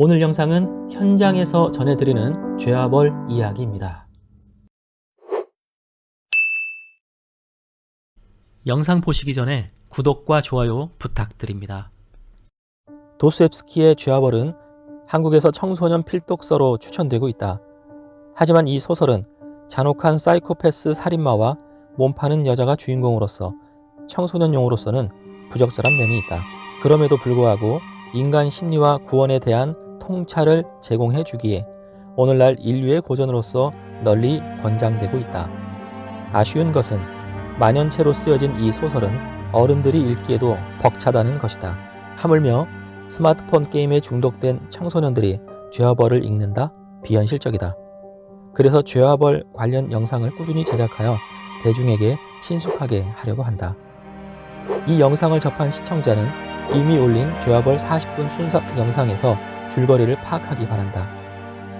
오늘 영상은 현장에서 전해드리는 죄와 벌 이야기입니다. 영상 보시기 전에 구독과 좋아요 부탁드립니다. 도스옙스키의 죄와 벌은 한국에서 청소년 필독서로 추천되고 있다. 하지만 이 소설은 잔혹한 사이코패스 살인마와 몸 파는 여자가 주인공으로서 청소년용으로서는 부적절한 면이 있다. 그럼에도 불구하고 인간 심리와 구원에 대한 통찰을 제공해 주기에 오늘날 인류의 고전으로서 널리 권장되고 있다. 아쉬운 것은 만연체로 쓰여진 이 소설은 어른들이 읽기에도 벅차다는 것이다. 하물며 스마트폰 게임에 중독된 청소년들이 죄와벌을 읽는다? 비현실적이다. 그래서 죄와벌 관련 영상을 꾸준히 제작하여 대중에게 친숙하게 하려고 한다. 이 영상을 접한 시청자는 이미 올린 죄와벌 40분 순삭 영상에서 줄거리를 파악하기 바란다.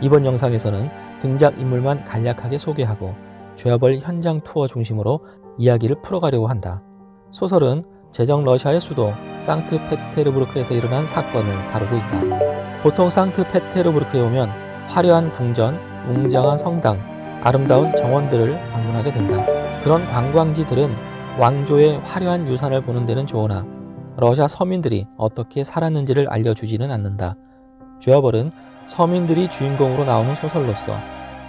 이번 영상에서는 등장 인물만 간략하게 소개하고 죄와벌 현장 투어 중심으로 이야기를 풀어가려고 한다. 소설은 제정 러시아의 수도 상트페테르부르크에서 일어난 사건을 다루고 있다. 보통 상트페테르부르크에 오면 화려한 궁전, 웅장한 성당, 아름다운 정원들을 방문하게 된다. 그런 관광지들은 왕조의 화려한 유산을 보는 데는 좋으나 러시아 서민들이 어떻게 살았는지를 알려주지는 않는다. 죄와벌은 서민들이 주인공으로 나오는 소설로서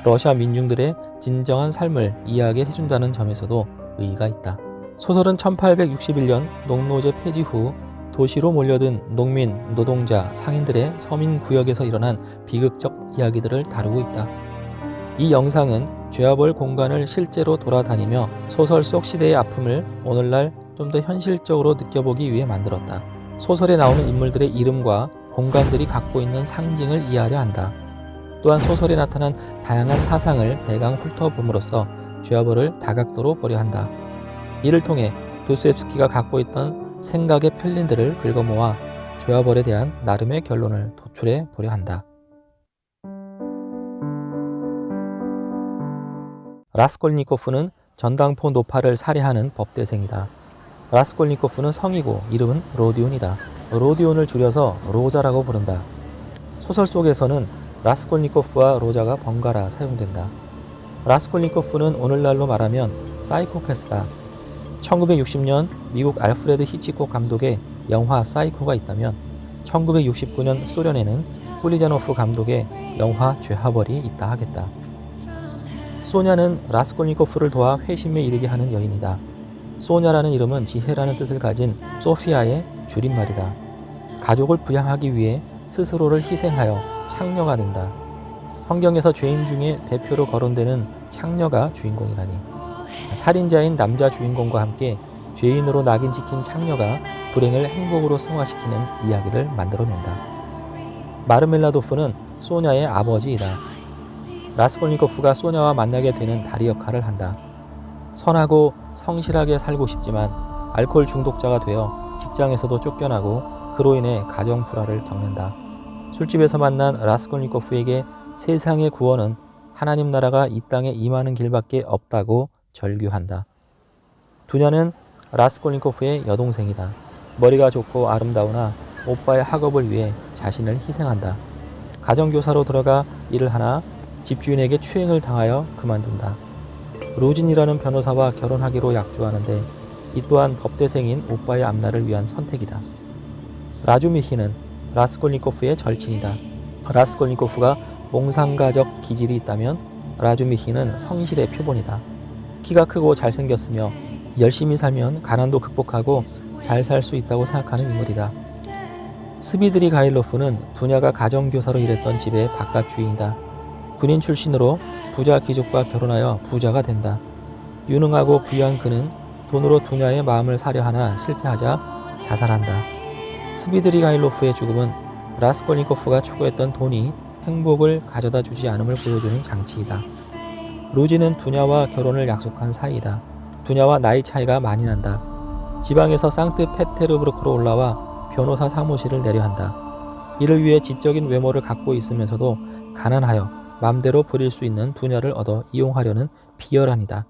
러시아 민중들의 진정한 삶을 이해하게 해준다는 점에서도 의의가 있다. 소설은 1861년 농노제 폐지 후 도시로 몰려든 농민, 노동자, 상인들의 서민 구역에서 일어난 비극적 이야기들을 다루고 있다. 이 영상은 죄와벌 공간을 실제로 돌아다니며 소설 속 시대의 아픔을 오늘날 좀 더 현실적으로 느껴보기 위해 만들었다. 소설에 나오는 인물들의 이름과 공간들이 갖고 있는 상징을 이해하려 한다. 또한 소설에 나타난 다양한 사상을 대강 훑어봄으로써 죄와벌을 다각도로 보려 한다. 이를 통해 도스옙스키가 갖고 있던 생각의 편린들을 긁어모아 죄와벌에 대한 나름의 결론을 도출해 보려 한다. 라스콜니코프는 전당포 노파를 살해하는 법대생이다. 라스콜니코프는 성이고 이름은 로디온이다. 로디온을 줄여서 로자라고 부른다. 소설 속에서는 라스콜니코프와 로자가 번갈아 사용된다. 라스콜니코프는 오늘날로 말하면 사이코패스다. 1960년 미국 알프레드 히치콕 감독의 영화 사이코가 있다면 1969년 소련에는 폴리자노프 감독의 영화 죄하벌이 있다 하겠다. 소냐는 라스콜니코프를 도와 회심에 이르게 하는 여인이다. 소냐라는 이름은 지혜라는 뜻을 가진 소피아의 줄임말이다. 가족을 부양하기 위해 스스로를 희생하여 창녀가 된다. 성경에서 죄인 중에 대표로 거론되는 창녀가 주인공이라니. 살인자인 남자 주인공과 함께 죄인으로 낙인 찍힌 창녀가 불행을 행복으로 승화시키는 이야기를 만들어낸다. 마르멜라도프는 소냐의 아버지이다. 라스콜니코프가 소냐와 만나게 되는 다리 역할을 한다. 선하고 성실하게 살고 싶지만 알코올 중독자가 되어 직장에서도 쫓겨나고 그로 인해 가정 불화를 겪는다. 술집에서 만난 라스콜니코프에게 세상의 구원은 하나님 나라가 이 땅에 임하는 길밖에 없다고 절규한다. 두녀는 라스콜니코프의 여동생이다. 머리가 좋고 아름다우나 오빠의 학업을 위해 자신을 희생한다. 가정교사로 들어가 일을 하나 집주인에게 추행을 당하여 그만둔다. 로진이라는 변호사와 결혼하기로 약조하는데 이 또한 법대생인 오빠의 앞날을 위한 선택이다. 라주미히는 라스콜니코프의 절친이다. 라스콜니코프가 몽상가적 기질이 있다면 라주미히는 성실의 표본이다. 키가 크고 잘생겼으며 열심히 살면 가난도 극복하고 잘 살 수 있다고 생각하는 인물이다. 스비드리 가일로프는 분야가 가정교사로 일했던 집의 바깥 주인이다. 군인 출신으로 부자 귀족과 결혼하여 부자가 된다. 유능하고 부유한 그는 돈으로 두냐의 마음을 사려 하나 실패하자 자살한다. 스비드리 가일로프의 죽음은 라스콜니코프가 추구했던 돈이 행복을 가져다 주지 않음을 보여주는 장치이다. 루지는 두냐와 결혼을 약속한 사이이다. 두냐와 나이 차이가 많이 난다. 지방에서 상트페테르부르크로 올라와 변호사 사무실을 내려한다. 이를 위해 지적인 외모를 갖고 있으면서도 가난하여 맘대로 부릴 수 있는 두냐를 얻어 이용하려는 비열한이다.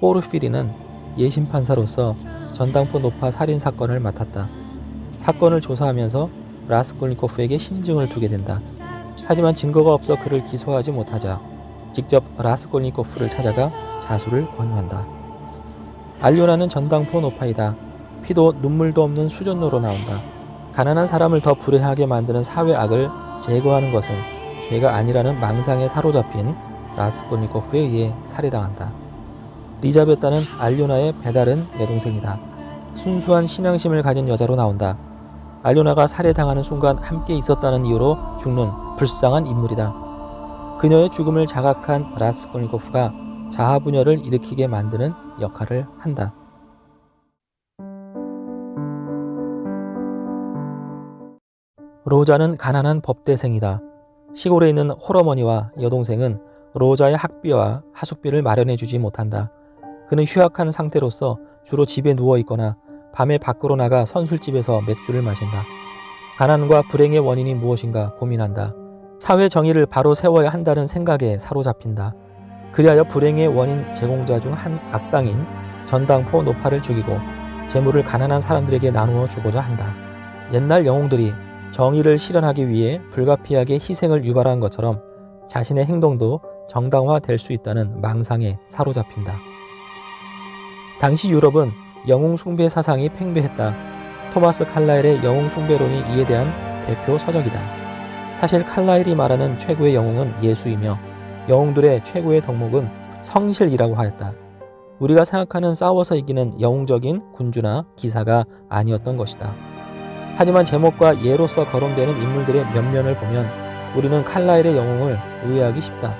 포르피리는 예심 판사로서 전당포 노파 살인 사건을 맡았다. 사건을 조사하면서 라스콜니코프에게 심증을 두게 된다. 하지만 증거가 없어 그를 기소하지 못하자 직접 라스콜니코프를 찾아가 자수를 권유한다. 알료나는 전당포 노파이다. 피도 눈물도 없는 수전노로 나온다. 가난한 사람을 더 불행하게 만드는 사회 악을 제거하는 것은 죄가 아니라는 망상에 사로잡힌 라스콜니코프에 의해 살해당한다. 리자베타는 알료나의 배다른 여동생이다. 순수한 신앙심을 가진 여자로 나온다. 알료나가 살해당하는 순간 함께 있었다는 이유로 죽는 불쌍한 인물이다. 그녀의 죽음을 자각한 라스콜니코프가 자아 분열을 일으키게 만드는 역할을 한다. 로자는 가난한 법대생이다. 시골에 있는 홀어머니와 여동생은 로자의 학비와 하숙비를 마련해 주지 못한다. 그는 휴학한 상태로서 주로 집에 누워 있거나 밤에 밖으로 나가 선술집에서 맥주를 마신다. 가난과 불행의 원인이 무엇인가 고민한다. 사회 정의를 바로 세워야 한다는 생각에 사로잡힌다. 그리하여 불행의 원인 제공자 중 한 악당인 전당포 노파를 죽이고 재물을 가난한 사람들에게 나누어 주고자 한다. 옛날 영웅들이 정의를 실현하기 위해 불가피하게 희생을 유발한 것처럼 자신의 행동도 정당화될 수 있다는 망상에 사로잡힌다. 당시 유럽은 영웅 숭배 사상이 팽배했다. 토마스 칼라일의 영웅 숭배론이 이에 대한 대표 서적이다. 사실 칼라일이 말하는 최고의 영웅은 예수이며 영웅들의 최고의 덕목은 성실이라고 하였다. 우리가 생각하는 싸워서 이기는 영웅적인 군주나 기사가 아니었던 것이다. 하지만 제목과 예로서 거론되는 인물들의 면면을 보면 우리는 칼라일의 영웅을 오해하기 쉽다.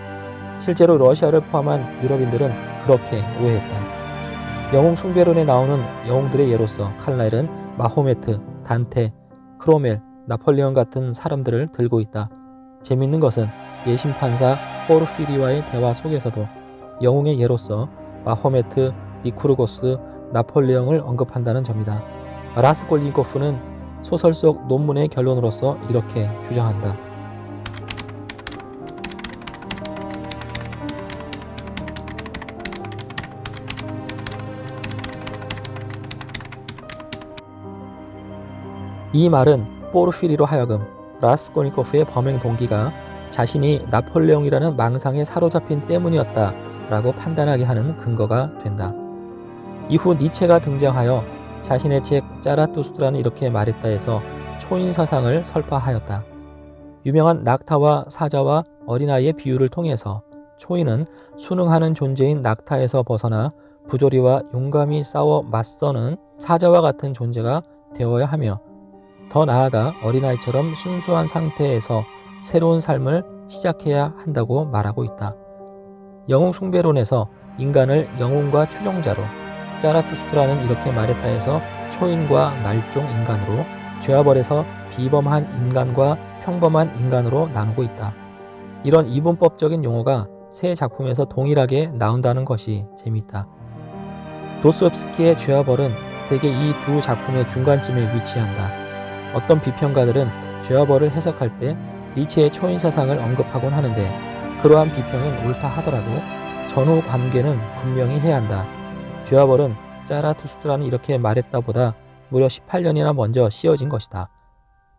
실제로 러시아를 포함한 유럽인들은 그렇게 오해했다. 영웅 숭배론에 나오는 영웅들의 예로서 칼라일은 마호메트, 단테, 크로멜, 나폴레옹 같은 사람들을 들고 있다. 재밌는 것은 예심판사 포르피리와의 대화 속에서도 영웅의 예로서 마호메트, 니쿠르고스, 나폴레옹을 언급한다는 점이다. 라스콜리코프는 소설 속 논문의 결론으로서 이렇게 주장한다. 이 말은 포르피리로 하여금 라스콜니코프의 범행 동기가 자신이 나폴레옹이라는 망상에 사로잡힌 때문이었다라고 판단하게 하는 근거가 된다. 이후 니체가 등장하여 자신의 책 짜라투스트라는 이렇게 말했다 해서 초인 사상을 설파하였다. 유명한 낙타와 사자와 어린아이의 비유를 통해서 초인은 순응하는 존재인 낙타에서 벗어나 부조리와 용감히 싸워 맞서는 사자와 같은 존재가 되어야 하며 더 나아가 어린아이처럼 순수한 상태에서 새로운 삶을 시작해야 한다고 말하고 있다. 영웅 숭배론에서 인간을 영웅과 추종자로 짜라투스트라는 이렇게 말했다 해서 초인과 날종 인간으로 죄와 벌에서 비범한 인간과 평범한 인간으로 나누고 있다. 이런 이분법적인 용어가 세 작품에서 동일하게 나온다는 것이 재미있다. 도스옙스키의 죄와 벌은 대개 이 두 작품의 중간쯤에 위치한다. 어떤 비평가들은 죄와 벌을 해석할 때 니체의 초인 사상을 언급하곤 하는데 그러한 비평은 옳다 하더라도 전후 관계는 분명히 해야 한다. 죄와 벌은 짜라투스트라는 이렇게 말했다보다 무려 18년이나 먼저 씌어진 것이다.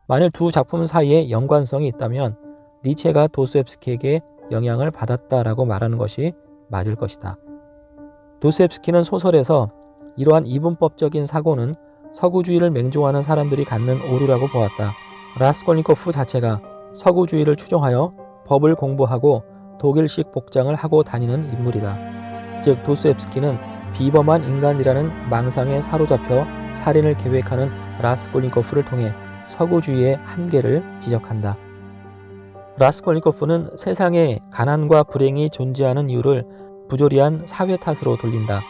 만일 두 작품 사이에 연관성이 있다면 니체가 도스옙스키에게 영향을 받았다라고 말하는 것이 맞을 것이다. 도스옙스키는 소설에서 이러한 이분법적인 사고는 서구주의를 맹종하는 사람들이 갖는 오류라고 보았다. 라스콜니코프 자체가 서구주의를 추종하여 법을 공부하고 독일식 복장을 하고 다니는 인물이다. 즉 도스옙스키는 비범한 인간이라는 망상에 사로잡혀 살인을 계획하는 라스콜니코프를 통해 서구주의의 한계를 지적한다. 라스콜니코프는 세상에 가난과 불행이 존재하는 이유를 부조리한 사회 탓으로 돌린다.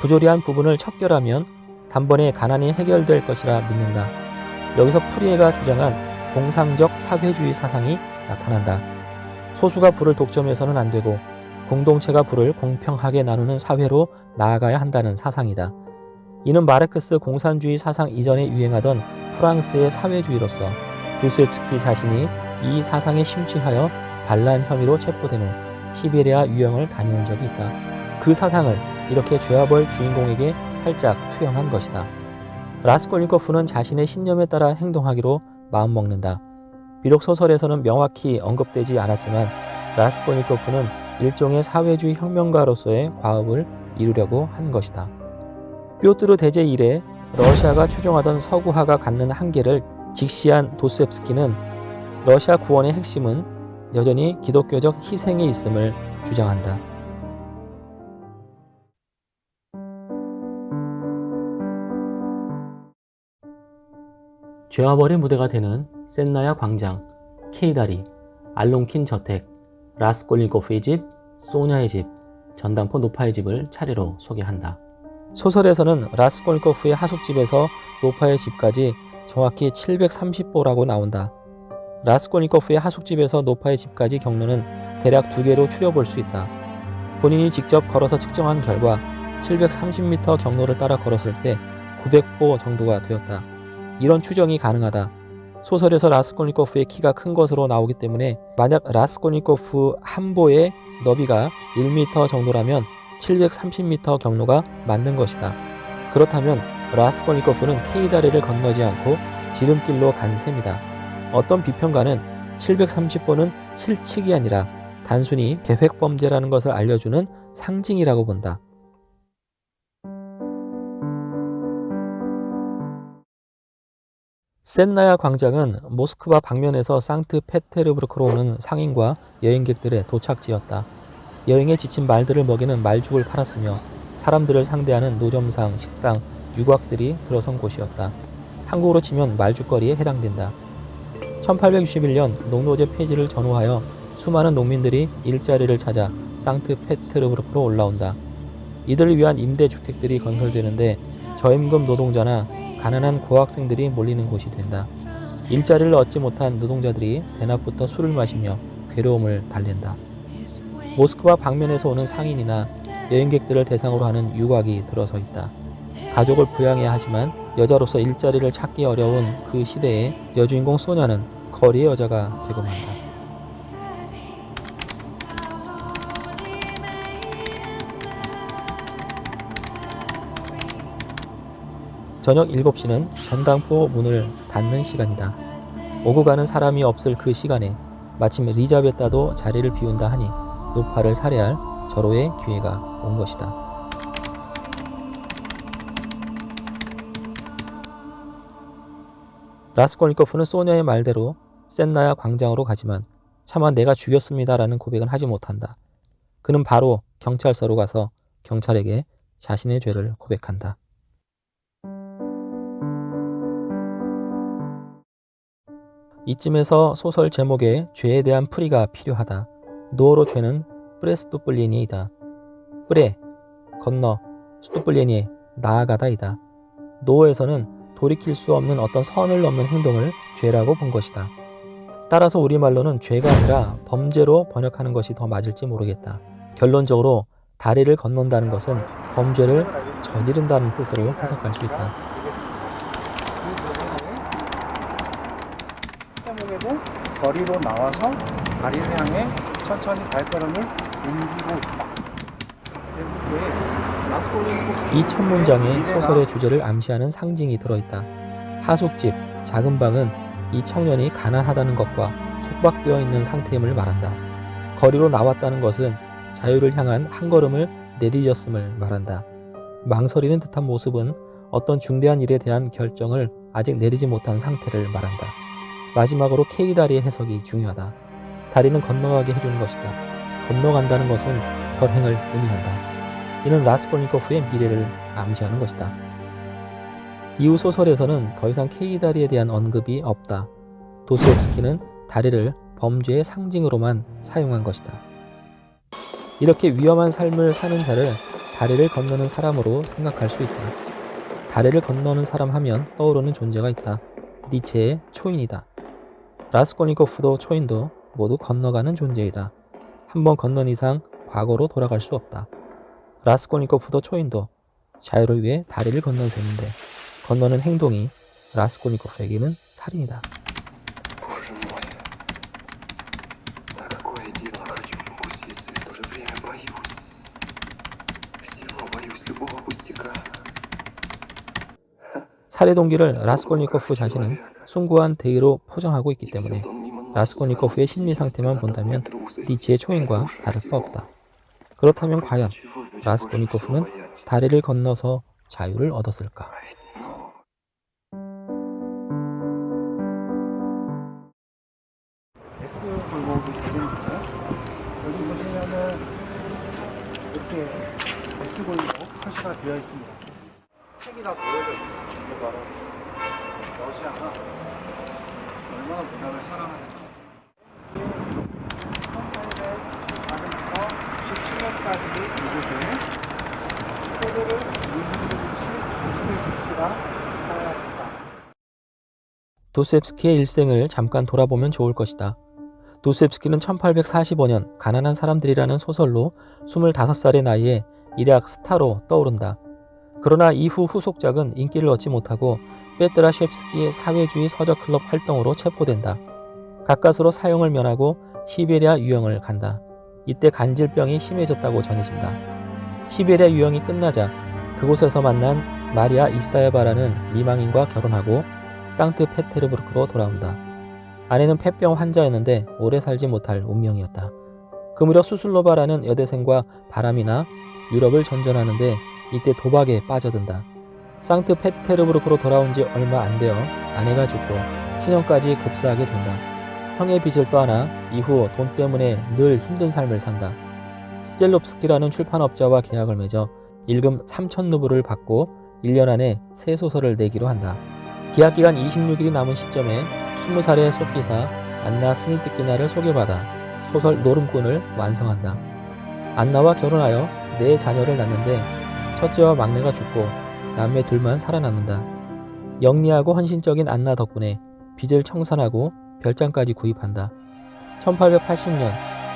부조리한 부분을 척결하면 단번에 가난이 해결될 것이라 믿는다. 여기서 프리에가 주장한 공상적 사회주의 사상이 나타난다. 소수가 부를 독점해서는 안 되고 공동체가 부를 공평하게 나누는 사회로 나아가야 한다는 사상이다. 이는 마르크스 공산주의 사상 이전에 유행하던 프랑스의 사회주의로서 도스옙스키 자신이 이 사상에 심취하여 반란 혐의로 체포된 후 시베리아 유형을 다녀온 적이 있다. 그 사상을 이렇게 죄와 벌 주인공에게 살짝 투영한 것이다. 라스콜니코프는 자신의 신념에 따라 행동하기로 마음먹는다. 비록 소설에서는 명확히 언급되지 않았지만 라스콜니코프는 일종의 사회주의 혁명가로서의 과업을 이루려고 한 것이다. 뾰트르 대제 이래 러시아가 추종하던 서구화가 갖는 한계를 직시한 도스옙스키는 러시아 구원의 핵심은 여전히 기독교적 희생에 있음을 주장한다. 죄와 벌의 무대가 되는 센나야 광장, 케이다리, 알롱킨 저택, 라스콜니코프의 집, 소냐의 집, 전당포 노파의 집을 차례로 소개한다. 소설에서는 라스콜니코프의 하숙집에서 노파의 집까지 정확히 730보라고 나온다. 라스콜니코프의 하숙집에서 노파의 집까지 경로는 대략 두 개로 추려볼 수 있다. 본인이 직접 걸어서 측정한 결과 730m 경로를 따라 걸었을 때 900보 정도가 되었다. 이런 추정이 가능하다. 소설에서 라스콜니코프의 키가 큰 것으로 나오기 때문에 만약 라스콜니코프 한 보의 너비가 1m 정도라면 730m 경로가 맞는 것이다. 그렇다면 라스콜니코프는 케이다리를 건너지 않고 지름길로 간 셈이다. 어떤 비평가는 730보는 실측이 아니라 단순히 계획 범죄라는 것을 알려주는 상징이라고 본다. 센나야 광장은 모스크바 방면에서 상트페테르부르크로 오는 상인과 여행객들의 도착지였다. 여행에 지친 말들을 먹이는 말죽을 팔았으며 사람들을 상대하는 노점상, 식당, 유곽들이 들어선 곳이었다. 한국으로 치면 말죽거리에 해당된다. 1861년 농노제 폐지를 전후하여 수많은 농민들이 일자리를 찾아 상트페테르부르크로 올라온다. 이들을 위한 임대주택들이 건설되는데 저임금 노동자나 가난한 고학생들이 몰리는 곳이 된다. 일자리를 얻지 못한 노동자들이 대낮부터 술을 마시며 괴로움을 달랜다. 모스크바 방면에서 오는 상인이나 여행객들을 대상으로 하는 유곽이 들어서 있다. 가족을 부양해야 하지만 여자로서 일자리를 찾기 어려운 그 시대에 여주인공 소녀는 거리의 여자가 되고 만다. 저녁 7시는 전당포 문을 닫는 시간이다. 오고 가는 사람이 없을 그 시간에 마침 리자베타도 자리를 비운다 하니 노파를 살해할 절호의 기회가 온 것이다. 라스콜니코프는 소녀의 말대로 센나야 광장으로 가지만 차마 내가 죽였습니다라는 고백은 하지 못한다. 그는 바로 경찰서로 가서 경찰에게 자신의 죄를 고백한다. 이쯤에서 소설 제목에 죄에 대한 풀이가 필요하다. 노어로 죄는 프레스토플리니이다. 프레, 건너, 스토플리니, 나아가다이다. 노어에서는 돌이킬 수 없는 어떤 선을 넘는 행동을 죄라고 본 것이다. 따라서 우리말로는 죄가 아니라 범죄로 번역하는 것이 더 맞을지 모르겠다. 결론적으로 다리를 건넌다는 것은 범죄를 저지른다는 뜻으로 해석할 수 있다. 해목에도 거리로 나와서 다리를 향해 천천히 발걸음을 옮기고 있다. 이 첫 문장에 소설의 주제를 암시하는 상징이 들어있다. 하숙집, 작은 방은 이 청년이 가난하다는 것과 속박되어 있는 상태임을 말한다. 거리로 나왔다는 것은 자유를 향한 한 걸음을 내디뎠음을 말한다. 망설이는 듯한 모습은 어떤 중대한 일에 대한 결정을 아직 내리지 못한 상태를 말한다. 마지막으로 K 다리의 해석이 중요하다. 다리는 건너가게 해주는 것이다. 건너간다는 것은 결행을 의미한다. 이는 라스콜니코프의 미래를 암시하는 것이다. 이후 소설에서는 더 이상 K 다리에 대한 언급이 없다. 도스옙스키는 다리를 범죄의 상징으로만 사용한 것이다. 이렇게 위험한 삶을 사는 자를 다리를 건너는 사람으로 생각할 수 있다. 다리를 건너는 사람 하면 떠오르는 존재가 있다. 니체의 초인이다. 라스콜니코프도 초인도 모두 건너가는 존재이다. 한번 건넌 이상 과거로 돌아갈 수 없다. 라스콜니코프도 초인도 자유를 위해 다리를 건넌 셈인데 건너는 행동이 라스콜니코프에게는 살인이다. 살해 동기를 라스콜니코프 자신은 숭고한 대의로 포장하고 있기 때문에 라스콜니코프의 심리 상태만 본다면 니치의 초인과 다를 바 없다. 그렇다면 과연 라스콜니코프는 다리를 건너서 자유를 얻었을까? 문화를 사랑하는지. 1800년부터 97년까지 이곳에 포도를 민중들이 도시를 사용했다. 도셉스키의 일생을 잠깐 돌아보면 좋을 것이다. 도셉스키는 1845년 가난한 사람들이라는 소설로 25살의 나이에 일약 스타로 떠오른다. 그러나 이후 후속작은 인기를 얻지 못하고 페트라 셰프스키의 사회주의 서적 클럽 활동으로 체포된다. 가까스로 사형을 면하고 시베리아 유형을 간다. 이때 간질병이 심해졌다고 전해진다. 시베리아 유형이 끝나자 그곳에서 만난 마리아 이사야바라는 미망인과 결혼하고 상트페테르부르크로 돌아온다. 아내는 폐병 환자였는데 오래 살지 못할 운명이었다. 그 무렵 수슬로바라는 여대생과 바람이나 유럽을 전전하는데 이때 도박에 빠져든다. 상트페테르부르크로 돌아온 지 얼마 안 되어 아내가 죽고 친형까지 급사하게 된다. 형의 빚을 떠안아 이후 돈 때문에 늘 힘든 삶을 산다. 스젤롭스키라는 출판업자와 계약을 맺어 일금 3천 루블을 받고 1년 안에 새 소설을 내기로 한다. 기약 기간 26일이 남은 시점에 20살의 속기사 안나 스니트키나를 소개받아 소설 노름꾼을 완성한다. 안나와 결혼하여 네 자녀를 낳는데 첫째와 막내가 죽고 남매 둘만 살아남는다. 영리하고 헌신적인 안나 덕분에 빚을 청산하고 별장까지 구입한다. 1880년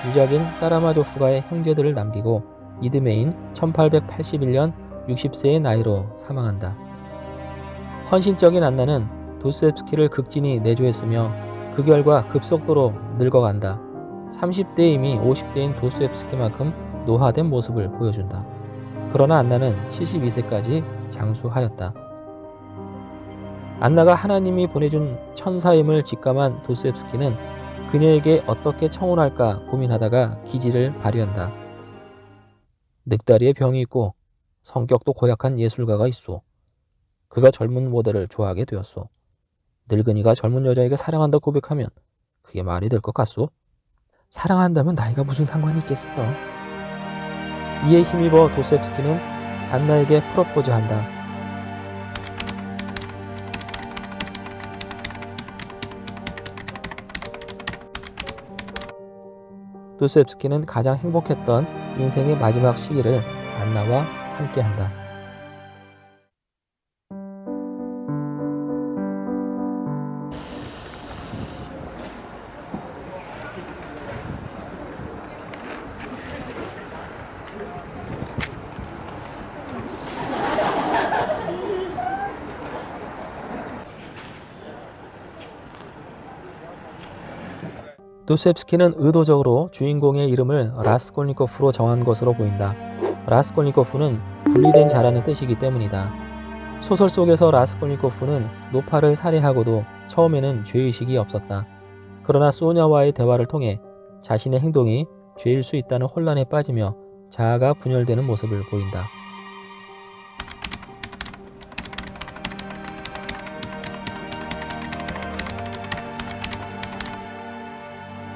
유작인 까라마 조프가의 형제들을 남기고 이듬해인 1881년 60세의 나이로 사망한다. 헌신적인 안나는 도스옙스키를 극진히 내조했으며 그 결과 급속도로 늙어간다. 30대 이미 50대인 도스옙스키만큼 노화된 모습을 보여준다. 그러나 안나는 72세까지 장수하였다. 안나가 하나님이 보내준 천사임을 직감한 도스옙스키는 그녀에게 어떻게 청혼할까 고민하다가 기지를 발휘한다. 늑다리에 병이 있고 성격도 고약한 예술가가 있소. 그가 젊은 모델을 좋아하게 되었소. 늙은이가 젊은 여자에게 사랑한다 고백하면 그게 말이 될 것 같소? 사랑한다면 나이가 무슨 상관이 있겠어요? 이에 힘입어 도셉스키는 안나에게 프로포즈한다. 도셉스키는 가장 행복했던 인생의 마지막 시기를 안나와 함께한다. 도셉스키는 의도적으로 주인공의 이름을 라스콜니코프로 정한 것으로 보인다. 라스콜니코프는 분리된 자라는 뜻이기 때문이다. 소설 속에서 라스콜니코프는 노파를 살해하고도 처음에는 죄의식이 없었다. 그러나 소녀와의 대화를 통해 자신의 행동이 죄일 수 있다는 혼란에 빠지며 자아가 분열되는 모습을 보인다.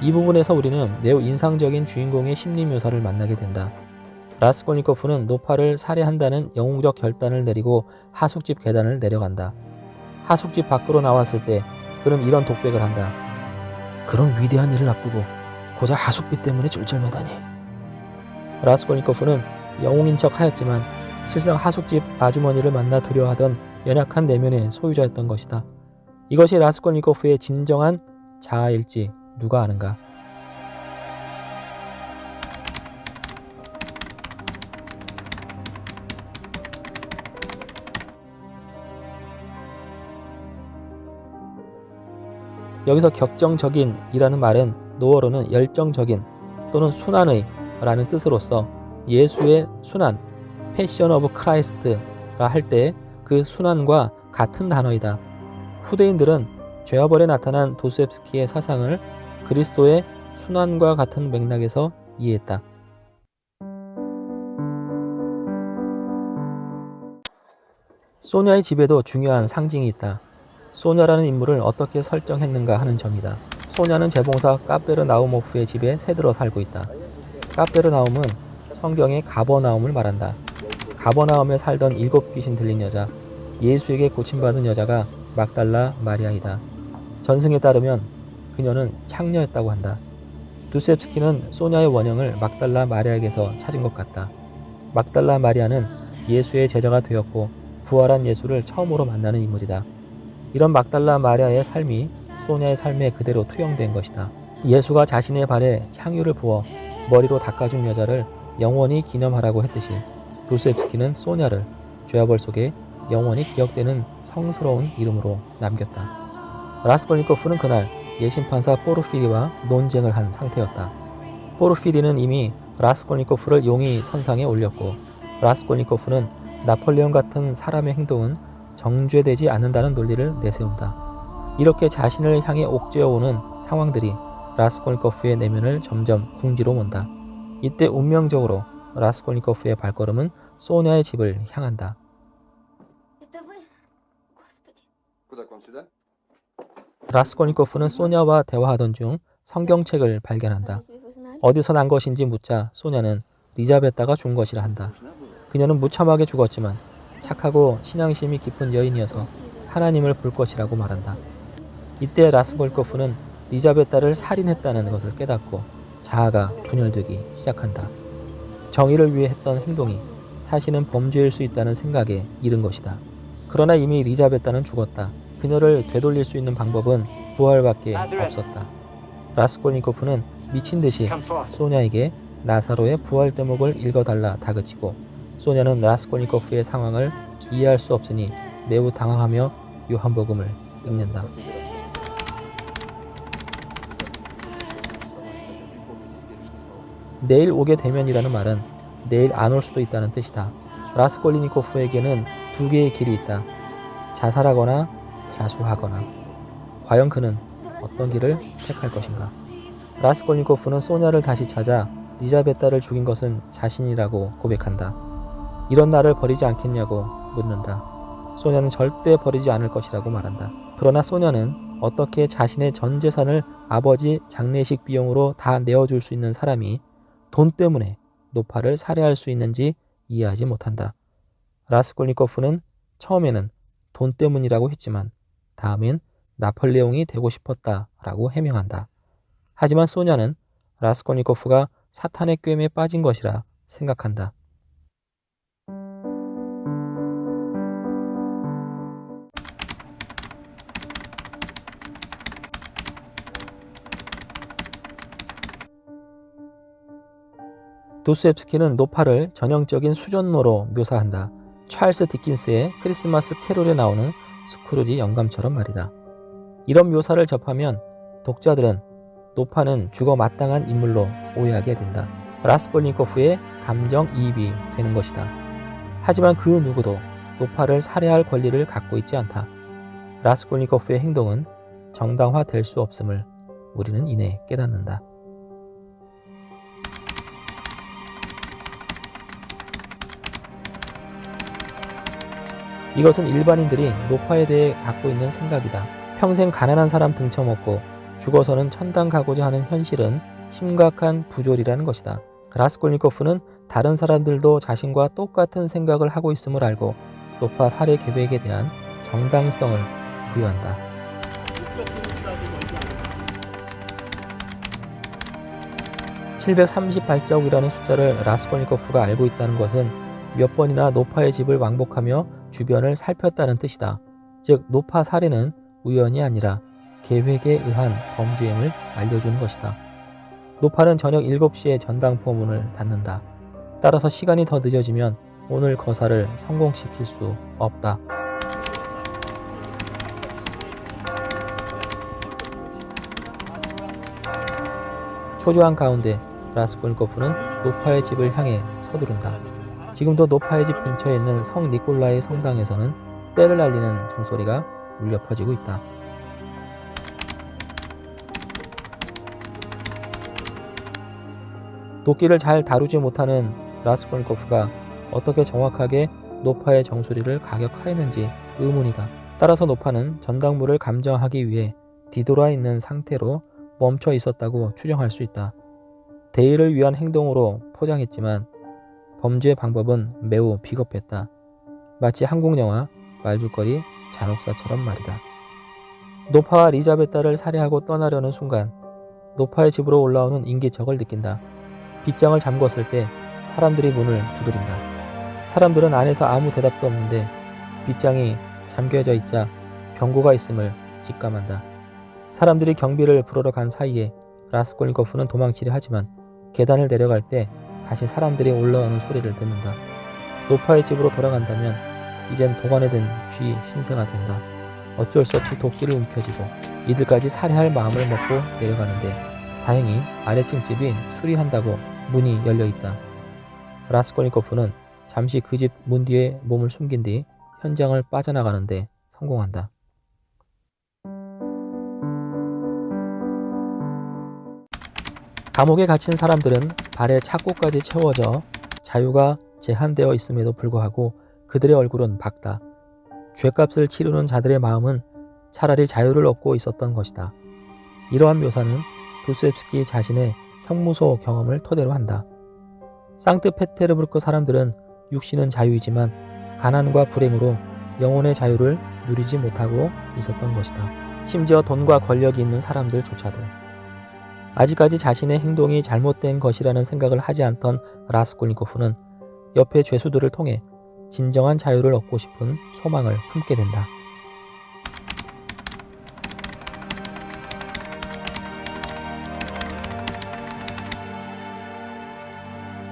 이 부분에서 우리는 매우 인상적인 주인공의 심리 묘사를 만나게 된다. 라스콜니코프는 노파를 살해한다는 영웅적 결단을 내리고 하숙집 계단을 내려간다. 하숙집 밖으로 나왔을 때 그는 이런 독백을 한다. 그런 위대한 일을 앞두고 고작 하숙비 때문에 쫄쫄매다니. 라스콜니코프는 영웅인 척 하였지만 실상 하숙집 아주머니를 만나 두려워하던 연약한 내면의 소유자였던 것이다. 이것이 라스콜니코프의 진정한 자아일지 누가 아는가? 여기서 격정적인이라는 말은 노어로는 열정적인 또는 순환의 라는 뜻으로서 예수의 순환, 패션 오브 크라이스트라 할 때 그 순환과 같은 단어이다. 후대인들은 죄와 벌에 나타난 도스옙스키의 사상을 그리스도의 순환과 같은 맥락에서 이해했다. 소냐의 집에도 중요한 상징이 있다. 소냐라는 인물을 어떻게 설정했는가 하는 점이다. 소냐는 재봉사 카페르나우모프의 집에 새들어 살고 있다. 카페르나움은 성경의 가버나움을 말한다. 가버나움에 살던 일곱 귀신 들린 여자, 예수에게 고침받은 여자가 막달라 마리아이다. 전승에 따르면 그녀는 창녀였다고 한다. 두셉스키는 소냐의 원형을 막달라 마리아에게서 찾은 것 같다. 막달라 마리아는 예수의 제자가 되었고 부활한 예수를 처음으로 만나는 인물이다. 이런 막달라 마리아의 삶이 소냐의 삶에 그대로 투영된 것이다. 예수가 자신의 발에 향유를 부어 머리로 닦아준 여자를 영원히 기념하라고 했듯이 도스옙스키는 소냐를 죄와벌 속에 영원히 기억되는 성스러운 이름으로 남겼다. 라스콜니코프는 그날 예심판사 포르피리와 논쟁을 한 상태였다. 포르피리는 이미 라스콜니코프를 용의 선상에 올렸고 라스콜니코프는 나폴레옹 같은 사람의 행동은 정죄되지 않는다는 논리를 내세운다. 이렇게 자신을 향해 옥죄어오는 상황들이 라스콜니코프의 내면을 점점 궁지로 mon다. 이때 운명적으로 라스콜니코프의 발걸음은 소냐의 집을 향한다. 라스콜니코프는 소녀와 대화하던 중 성경책을 발견한다. 어디서 난 것인지 묻자 소녀는 리자베타가 준 것이라 한다. 그녀는 무참하게 죽었지만 착하고 신앙심이 깊은 여인이어서 하나님을 볼 것이라고 말한다. 이때 라스콜니코프는 리자베타를 살인했다는 것을 깨닫고 자아가 분열되기 시작한다. 정의를 위해 했던 행동이 사실은 범죄일 수 있다는 생각에 이른 것이다. 그러나 이미 리자베타는 죽었다. 그녀를 되돌릴 수 있는 방법은 부활밖에 없었다. 라스콜니코프는 미친 듯이 소냐에게 나사로의 부활 대목을 읽어달라 다그치고 소냐는 라스콜니코프의 상황을 이해할 수 없으니 매우 당황하며 요한복음을 읽는다. 내일 오게 되면이라는 말은 내일 안 올 수도 있다는 뜻이다. 라스콜리니코프에게는 두 개의 길이 있다. 자살하거나 자수하거나. 과연 그는 어떤 길을 택할 것인가? 라스콜니코프는 소냐를 다시 찾아 리자베타를 죽인 것은 자신이라고 고백한다. 이런 나를 버리지 않겠냐고 묻는다. 소냐는 절대 버리지 않을 것이라고 말한다. 그러나 소냐는 어떻게 자신의 전 재산을 아버지 장례식 비용으로 다 내어줄 수 있는 사람이 돈 때문에 노파를 살해할 수 있는지 이해하지 못한다. 라스콜니코프는 처음에는 돈 때문이라고 했지만 다음엔 나폴레옹이 되고 싶었다라고 해명한다. 하지만 소냐는 라스콜니코프가 사탄의 꿰매에 빠진 것이라 생각한다. 도스옙스키는 노파를 전형적인 수전노로 묘사한다. 찰스 디킨스의 크리스마스 캐롤에 나오는 스크루지 영감처럼 말이다. 이런 묘사를 접하면 독자들은 노파는 죽어 마땅한 인물로 오해하게 된다. 라스콜니코프의 감정이입이 되는 것이다. 하지만 그 누구도 노파를 살해할 권리를 갖고 있지 않다. 라스콜니코프의 행동은 정당화될 수 없음을 우리는 이내 깨닫는다. 이것은 일반인들이 노파에 대해 갖고 있는 생각이다. 평생 가난한 사람 등쳐먹고 죽어서는 천당 가고자 하는 현실은 심각한 부조리라는 것이다. 라스콜니코프는 다른 사람들도 자신과 똑같은 생각을 하고 있음을 알고 노파 살해 계획에 대한 정당성을 부여한다. (738자국이라는) 숫자를 라스콜니코프가 알고 있다는 것은 몇 번이나 노파의 집을 왕복하며 주변을 살폈다는 뜻이다. 즉 노파 살해는 우연이 아니라 계획에 의한 범죄임을 알려주는 것이다. 노파는 저녁 7시에 전당포 문을 닫는다. 따라서 시간이 더 늦어지면 오늘 거사를 성공시킬 수 없다. 초조한 가운데 라스콜니코프는 노파의 집을 향해 서두른다. 지금도 노파의 집 근처에 있는 성 니콜라의 성당에서는 때를 알리는 종소리가 울려 퍼지고 있다. 도끼를 잘 다루지 못하는 라스콜니코프가 어떻게 정확하게 노파의 정수리를 가격하였는지 의문이다. 따라서 노파는 전당부를 감정하기 위해 뒤돌아 있는 상태로 멈춰 있었다고 추정할 수 있다. 대의를 위한 행동으로 포장했지만 범죄 방법은 매우 비겁했다. 마치 한국 영화 말죽거리 잔혹사처럼 말이다. 노파와 리자베타를 살해하고 떠나려는 순간 노파의 집으로 올라오는 인기척을 느낀다. 빗장을 잠궜을 때 사람들이 문을 두드린다. 사람들은 안에서 아무 대답도 없는데 빗장이 잠겨져 있자 병고가 있음을 직감한다. 사람들이 경비를 부르러 간 사이에 라스콜니코프는 도망치려 하지만 계단을 내려갈 때 다시 사람들이 올라오는 소리를 듣는다. 노파의 집으로 돌아간다면 이젠 도관에 든 쥐 신세가 된다. 어쩔 수 없이 도끼를 움켜쥐고 이들까지 살해할 마음을 먹고 내려가는데 다행히 아래층 집이 수리한다고 문이 열려 있다. 라스콜니코프는 잠시 그 집 문 뒤에 몸을 숨긴 뒤 현장을 빠져나가는데 성공한다. 감옥에 갇힌 사람들은 발에 착고까지 채워져 자유가 제한되어 있음에도 불구하고 그들의 얼굴은 밝다. 죄값을 치르는 자들의 마음은 차라리 자유를 얻고 있었던 것이다. 이러한 묘사는 도스옙스키 자신의 형무소 경험을 토대로 한다. 상트페테르부르크 사람들은 육신은 자유이지만 가난과 불행으로 영혼의 자유를 누리지 못하고 있었던 것이다. 심지어 돈과 권력이 있는 사람들조차도. 아직까지 자신의 행동이 잘못된 것이라는 생각을 하지 않던 라스콜니코프는 옆의 죄수들을 통해 진정한 자유를 얻고 싶은 소망을 품게 된다.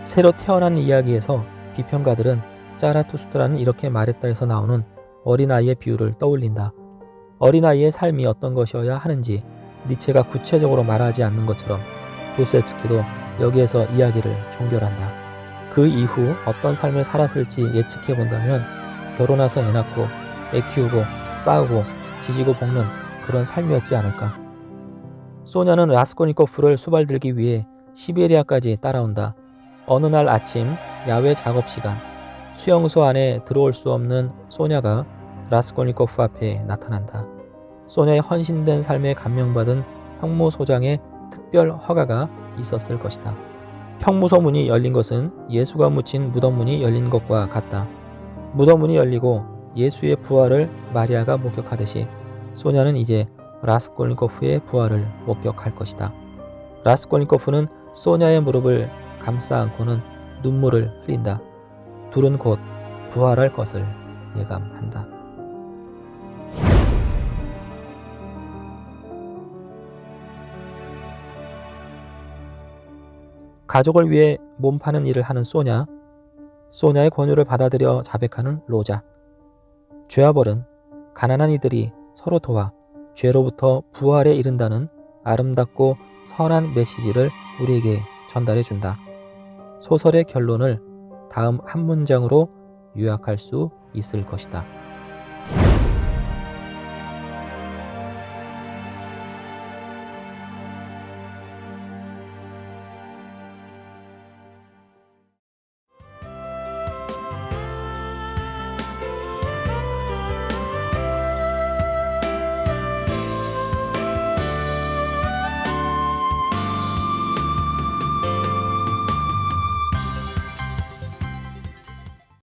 새로 태어난 이야기에서 비평가들은 짜라투스트라는 이렇게 말했다 해서 나오는 어린아이의 비유를 떠올린다. 어린아이의 삶이 어떤 것이어야 하는지 니체가 구체적으로 말하지 않는 것처럼 도스옙스키도 여기에서 이야기를 종결한다. 그 이후 어떤 삶을 살았을지 예측해 본다면 결혼해서 애 낳고 애 키우고 싸우고 지지고 볶는 그런 삶이었지 않을까. 소냐는 라스코니코프를 수발들기 위해 시베리아까지 따라온다. 어느 날 아침 야외 작업 시간 수용소 안에 들어올 수 없는 소냐가 라스콜니코프 앞에 나타난다. 소냐의 헌신된 삶에 감명받은 형무 소장의 특별 허가가 있었을 것이다. 형무소 문이 열린 것은 예수가 묻힌 무덤 문이 열린 것과 같다. 무덤 문이 열리고 예수의 부활을 마리아가 목격하듯이 소냐는 이제 라스콜니코프의 부활을 목격할 것이다. 라스콜니코프는 소냐의 무릎을 감싸 안고는 눈물을 흘린다. 둘은 곧 부활할 것을 예감한다. 가족을 위해 몸 파는 일을 하는 소냐, 소냐의 권유를 받아들여 자백하는 로자. 죄와 벌은 가난한 이들이 서로 도와 죄로부터 부활에 이른다는 아름답고 선한 메시지를 우리에게 전달해 준다. 소설의 결론을 다음 한 문장으로 요약할 수 있을 것이다.